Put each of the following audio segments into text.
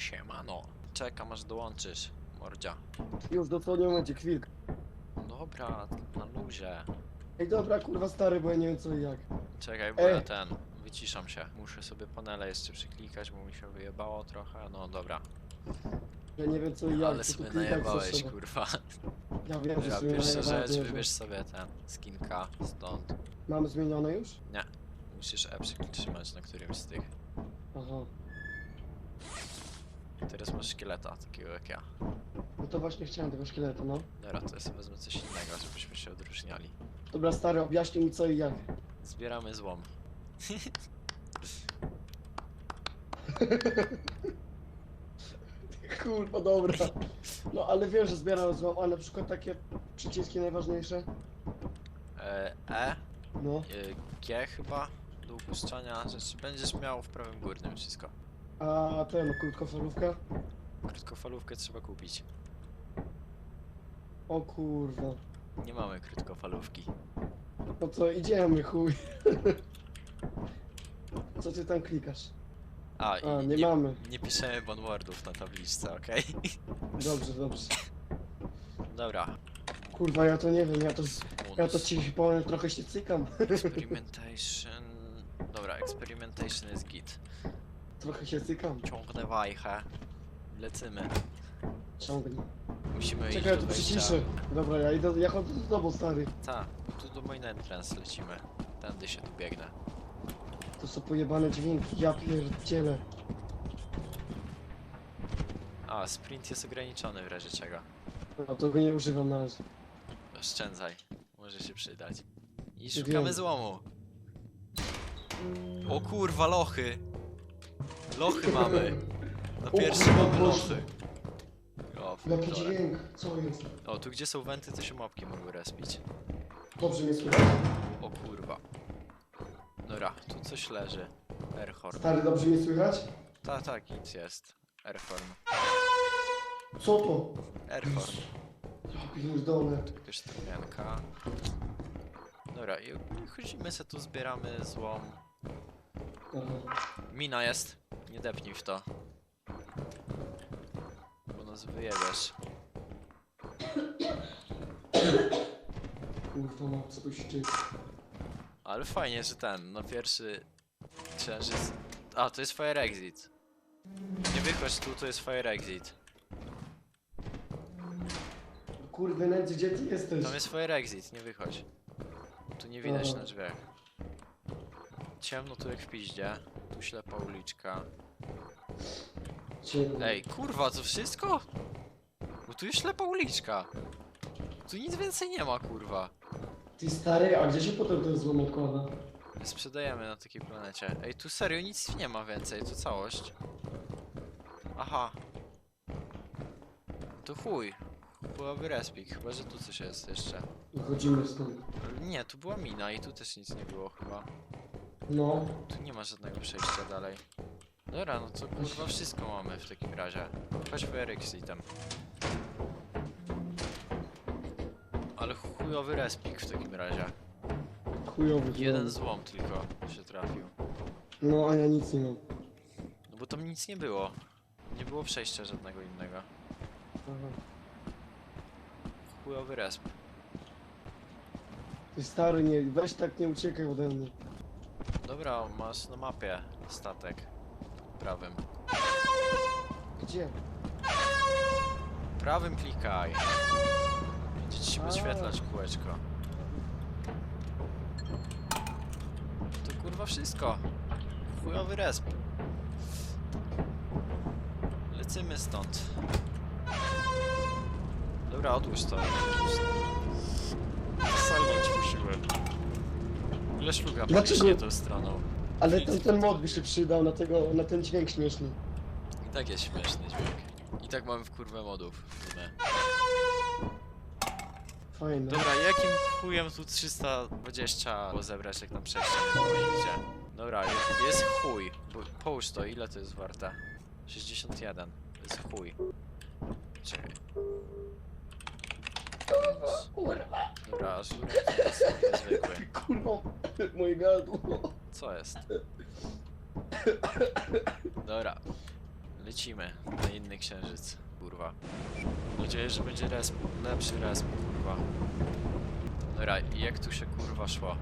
siemano. Czekam aż dołączysz, mordzia. Już dosłownie momencie, chwilkę. Dobra, na luzie. Ej, dobra, kurwa stary, bo ja nie wiem co i jak. Czekaj, bo Ej. ja ten, wyciszam się. Muszę sobie panele jeszcze przyklikać, bo mi się wyjebało trochę. No dobra, Ja nie wiem co i jak. ale co tu sobie klikać najebałeś, kurwa. Ja wiem, że Ja sobie pierwsza najebałem, rzecz, wiem. wybierz sobie ten, skinka, stąd. Mamy zmienione już? Musisz E przytrzymać na którymś z tych. Aha. Teraz masz szkieleta, takiego jak ja. No to właśnie chciałem tego szkieleta, no. Dobra, to ja sobie wezmę coś innego, żebyśmy się odróżniali. Dobra, stary, objaśnij mi co i jak. Zbieramy złom. Kurwa, dobra. No ale wiem, że zbieram złom, ale na przykład takie przyciski najważniejsze. E, e No. y, G chyba do upuszczania rzeczy. Będziesz miał w prawym górnym wszystko. A ten, krótkofalówka? Krótkofalówkę trzeba kupić. O kurwa. Nie mamy krótkofalówki. No to idziemy, chuj. Co ty tam klikasz? A, i A, nie, nie, mamy. nie piszemy bonwordów na tabliczce, okej? Dobrze, dobrze. Dobra. Kurwa, ja to nie wiem, ja to, ja to ci powiem, trochę się cykam. Experimentation... Dobra, experimentation jest git. Trochę się cykam. Ciągnę wajchę. Lecymy. Ciągnij. Musimy Czekaj, ja iść tu do wejścia. przyciszę. Dobra, ja idę, ja chodzę z tobą, stary. Tak, tu do main entrance lecimy. Tędy się tu biegnę. To są pojebane dźwięki, ja pierdzielę. A, sprint jest ograniczony w razie czego. No to go nie używam na razie. Oszczędzaj, może się przydać. I Wiem. szukamy złomu. O kurwa, lochy! Lochy mamy! Na O pierwszy kurwa, mamy Boże. lochy. O, Jaki dźwięk, co jest? o, tu gdzie są wenty, to się mopki mogły respić. Dobrze mnie słychać? O kurwa. Dobra, tu coś leży. Airhorn. Stary, dobrze mnie słychać? Tak, tak, nic jest. Airhorn. Co to? Airhorn. Ja pierdolę. Tu jakaś tropianka. Dobra, i chodzimy se tu, zbieramy złom. Mina jest. Nie depnij w to. Bo nas wyjebiesz. Kurwa, co tu się dzieje? Ale fajnie, że ten, no pierwszy księżyc... A, to jest Fire Exit. Nie wychodź tu, to jest Fire Exit. Kurwa, nędzy, gdzie ty jesteś? Tam jest Fire Exit, nie wychodź. Tu nie widać Aha. na drzwiach. Ciemno tu jak w piździe. Tu ślepa uliczka. Ciemno. Ej, kurwa, to wszystko? Bo tu jest ślepa uliczka. Tu nic więcej nie ma, kurwa. Ty stary, a gdzie się potem ten złom odkłada? Sprzedajemy na takiej planecie. Ej, tu serio nic nie ma więcej, to całość. Aha. To chuj. Byłaby respik, chyba że tu coś jest jeszcze. Wychodzimy stąd. Nie, tu była mina i tu też nic nie było chyba. No. Tu nie ma żadnego przejścia dalej. Dobra, no to kurwa wszystko mamy w takim razie. Chodź w Exitem. Ale chujowy respik w takim razie. Chujowy Jeden złom. złom tylko się trafił. No, a ja nic nie mam. No bo tam nic nie było. Nie było przejścia żadnego innego. Aha. Chujowy resp. Ty stary, nie, weź tak nie uciekaj ode mnie. Dobra, masz na mapie statek. Prawym. Gdzie? Prawym klikaj. Będzie ci się A. wyświetlać kółeczko. To kurwa wszystko. Chujowy resp. Lecimy stąd. Dobra, odłóż to. Salnąć musimy. Ile szluga Dlaczego? podniesie tą stroną. Ale ten, ten mod by się przydał na tego, na ten dźwięk śmieszny. I tak jest śmieszny dźwięk. I tak mamy w kurwę modów. Fajne. Dobra, jakim chujem tu 320 było zebrać, jak tam przejścia nie było nigdzie? Dobra, jest, jest chuj. Bo, połóż to, ile to jest warte? 61. To jest chuj. Czekaj. Kurwa, Dobra, żurek to jest zwykły. kurwa, moje gardło. Co jest? Dobra. lecimy na inny księżyc, kurwa. Mam nadzieję, że będzie resp, lepszy resp, kurwa. Dobra, i jak tu się kurwa szło?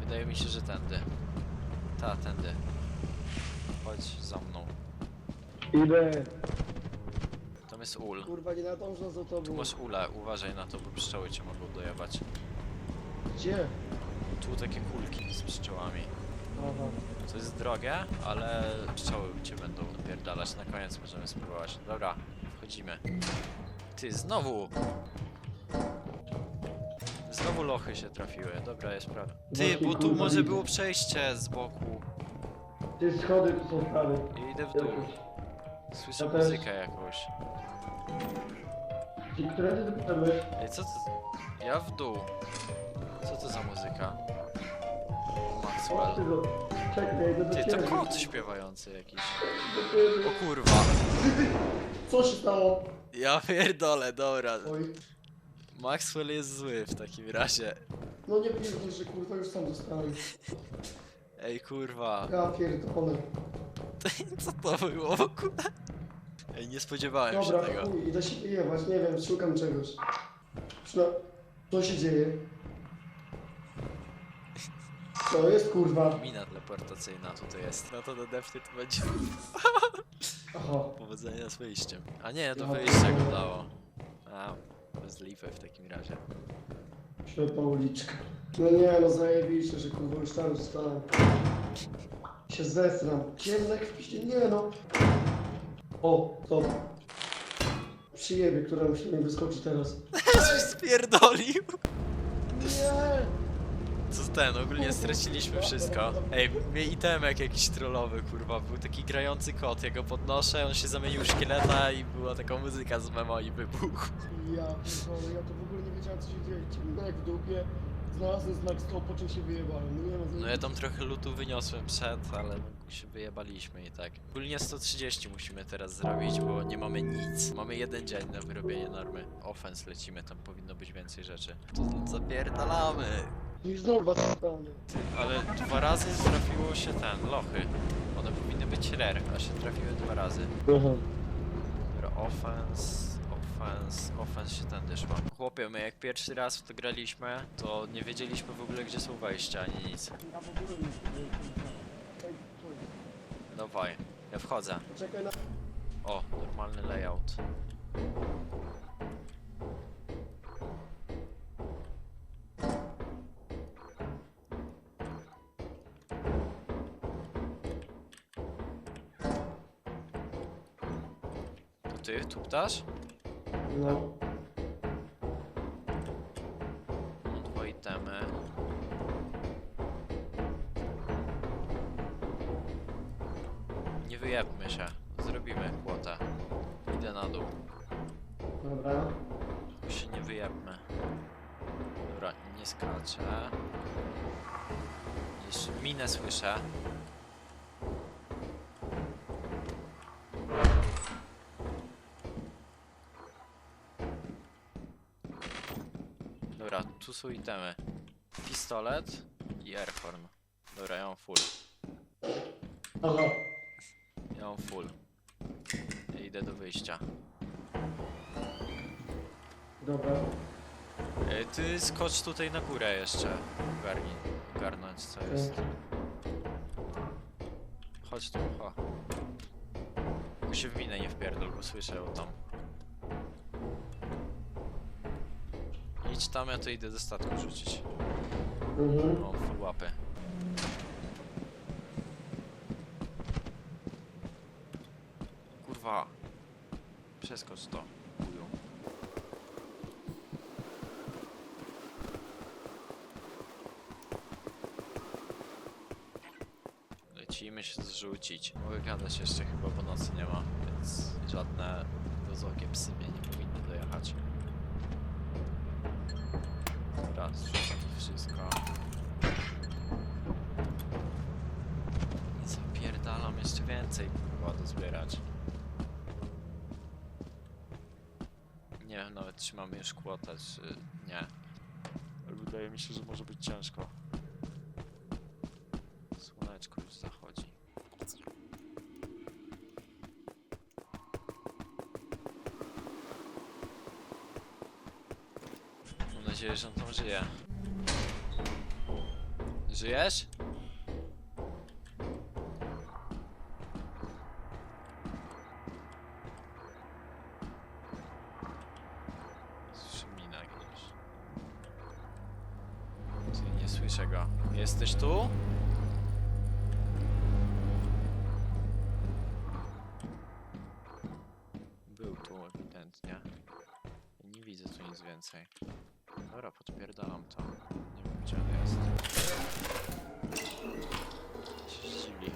Wydaje mi się, że tędy. Ta, tędy. Chodź za mną. Idę. Tam jest ul. Kurwa, nie nadążę za Tu tobą. masz ulę, uważaj na to, bo pszczoły cię mogą dojebać. Gdzie? Tu takie kulki z pszczołami. Aha. To jest drogie, ale pszczoły cię będą napierdalać. Na koniec możemy spróbować. Dobra, wchodzimy. Ty, znowu! Znowu lochy się trafiły. Dobra, jest prawie. Ty, bo tu może było przejście z boku. Ty schody tu są prawie. I idę w dół. Słyszę Ja też. muzykę jakąś. I które ty Ej, co to? Ja w dół. Co to za muzyka? O, ty Maxwell. Czekaj, do Ty, to kot śpiewający jakiś. O kurwa. Co się stało? Ja pierdolę, dobra. Oj. Maxwell jest zły w takim razie. No nie pierdol, że kurwa już sam dostałem. Ej, kurwa. Ja pierdolę. Co to było w ogóle? Ej, nie spodziewałem Dobra, się tego. chuj, idę się wyjebać, nie wiem, szukam czegoś. Przyna... Co się dzieje? Co jest kurwa? Mina teleportacyjna tutaj jest. No to do defty to będzie Aha. powodzenia z wyjściem. A nie, do Ja wyjścia go pierdolę. dało. A, bez lipy w takim razie. Ślepa uliczka. No nie, no zajebiście, że kurwa już tam zostałem. Się zesram. Ciemnek w piście, nie no. O, to. Przyjebie, która musi mi wyskoczyć teraz. Coś spierdolił! Nie! Co ten, ogólnie straciliśmy wszystko. Ej, mnie itemek jakiś trollowy, kurwa. Był taki grający kot, ja go podnoszę, on się zamienił w szkieleta i była taka muzyka z memo i wybuchł. Ja pierdolę, ja to w ogóle nie wiedziałem co się dzieje. Ciemnek w dupie. Znalazłem znak stop, po czym się wyjebałem. No nie no, No ja tam trochę lutu wyniosłem przed, ale się wyjebaliśmy i tak. Ogólnie 130 musimy teraz zrobić, bo nie mamy nic. Mamy jeden dzień na wyrobienie normy. Offense lecimy, tam powinno być więcej rzeczy. To zapierdalamy. I znowu was. Ale dwa razy trafiło się ten, lochy. One powinny być rare, a się trafiły dwa razy. Aha. Dobra, offense, offense, offense się tędy szło. Chłopie, my jak pierwszy raz w to graliśmy, to nie wiedzieliśmy w ogóle gdzie są wejścia ani nic. Dawaj, ja wchodzę. O, normalny layout. To ty tu ptasz? No. Itemy. Nie wyjebmy się. Zrobimy kłotę. Idę na dół. Dobra. Tylko się nie wyjebmy. Dobra, nie skaczę. Jeszcze minę słyszę. Dobra, tu są itemy. Pistolet i airhorn. Dobra, ja mam full. Aha. Ja mam full. Ja idę do wyjścia. Dobra. E, Ty skocz tutaj na górę jeszcze. Ogarnij. Ogarnąć co jest. Chodź tu, ho. Tylko się w minę nie wpierdol, bo słyszę ją tam. Idź tam, ja to idę do statku rzucić. Mhm. Mam full łapy. Kurwa. Przeskocz to. chuju. Lecimy się zrzucić. Mogę gadać jeszcze chyba, bo nocy nie ma, więc żadne dozokie psy mnie nie powinny Zrzucam wszystko. I zapierdalam jeszcze więcej, kurwa, dozbierać. Nie wiem nawet, czy mamy już kłotę, czy nie. Wydaje mi się, że może być ciężko. Nadzieję, że on tam żyje. Żyjesz? Nie słyszę go. Jesteś tu? Był tu ewidentnie. Nie widzę tu nic więcej. Dobra, podpierdalam to. Nie wiem gdzie on jest. Się zdziwi.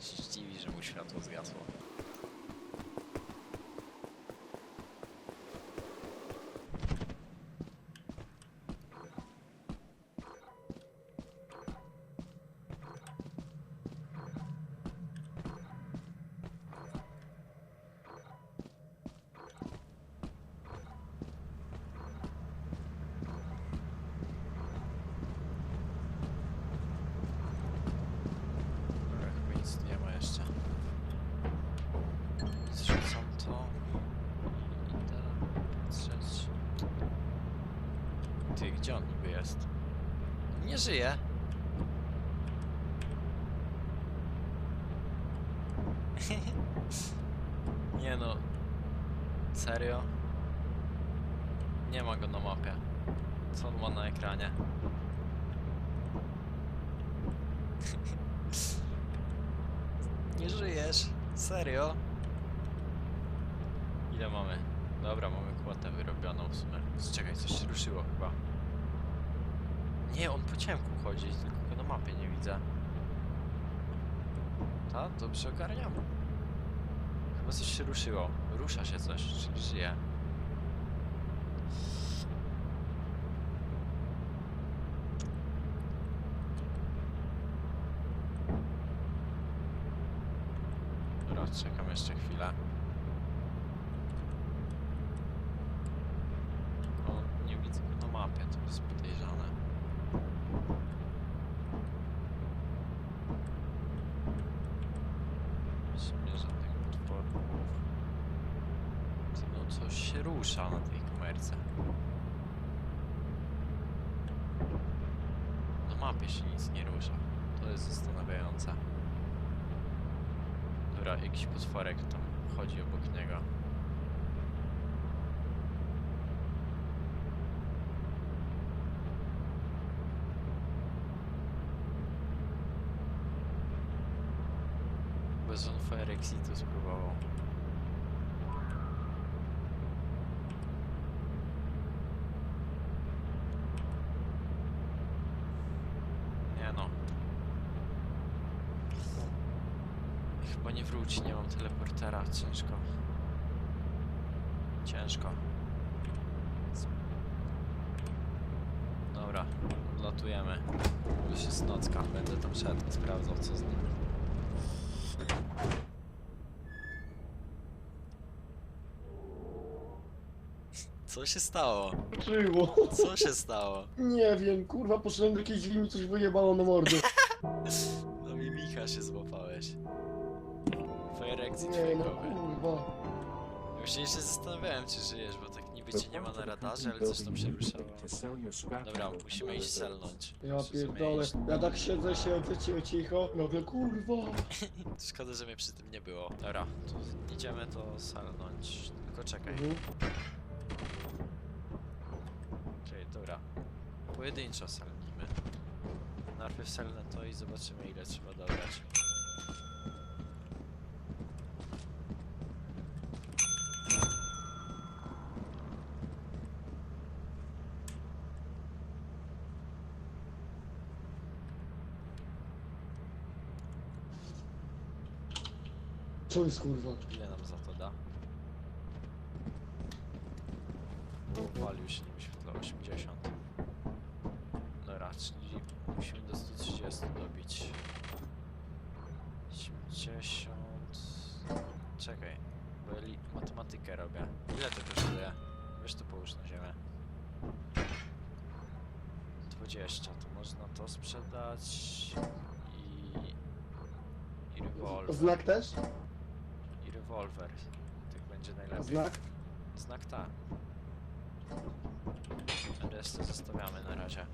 Się zdziwi, że mu światło zgasło. Dobra, chyba nic tu nie ma jeszcze. Zrzucam to. Idę patrzeć. Ty, gdzie on niby jest? Nie żyje. nie no. Serio? Nie ma go na mapie. Co on ma na ekranie? Nie żyjesz? Serio? Ile mamy? Dobra, mamy kłotę wyrobioną w sumie. Czekaj, coś się ruszyło chyba. Nie, on po ciemku chodzi, tylko go na mapie nie widzę. Ta? Dobrze ogarniam. Chyba coś się ruszyło. Rusza się coś, czyli żyje. Dobra, czekam jeszcze chwilę. O, nie widzę go na mapie, to jest podejrzane. W sumie żadnych potworów. Ty, No coś się rusza kamerce. Na mapie się nic nie rusza. To jest zastanawiające. Dobra, jakiś potworek tam chodzi obok niego. Bez on Fire Exitu spróbował. Nie no. Chyba nie wróci, nie mam teleportera, ciężko. Ciężko. Dobra, odlatujemy. Już jest nocka, będę tam szedł, sprawdzał co z nim. Co się stało? Czyło. Co się stało? Nie wiem, kurwa, poszedłem do jakiejś linii, coś wyjebało na mordę. No mi Micha się złapałeś. Nie no, kurwa. Właśnie się zastanawiałem, czy żyjesz, bo tak niby cię nie ma na radarze, ale coś tam się ruszało. Dobra, musimy iść selnąć. Ja pierdolę. iść. Ja tak siedzę, siedzę, cicho, cicho. Nagle, kurwa. Szkoda, że mnie przy tym nie było. Dobra, to idziemy to selnąć. Tylko czekaj. Mhm. Dobra. Pojedynczo selnijmy. Najpierw selnę to i zobaczymy ile trzeba dobrać. Szulc, kurwa. Ile nam za to da? Uwalił się nim świetla 80. No raczej musimy do 130 dobić. 80... Czekaj, bo ja matematykę robię. Ile to kosztuje? Wiesz to połóż na ziemię. 20, to można to sprzedać i... i rewolwer. Znak też? rewolwer. Tych będzie najlepiej. Znak? Znak tak. Resztę zostawiamy na razie.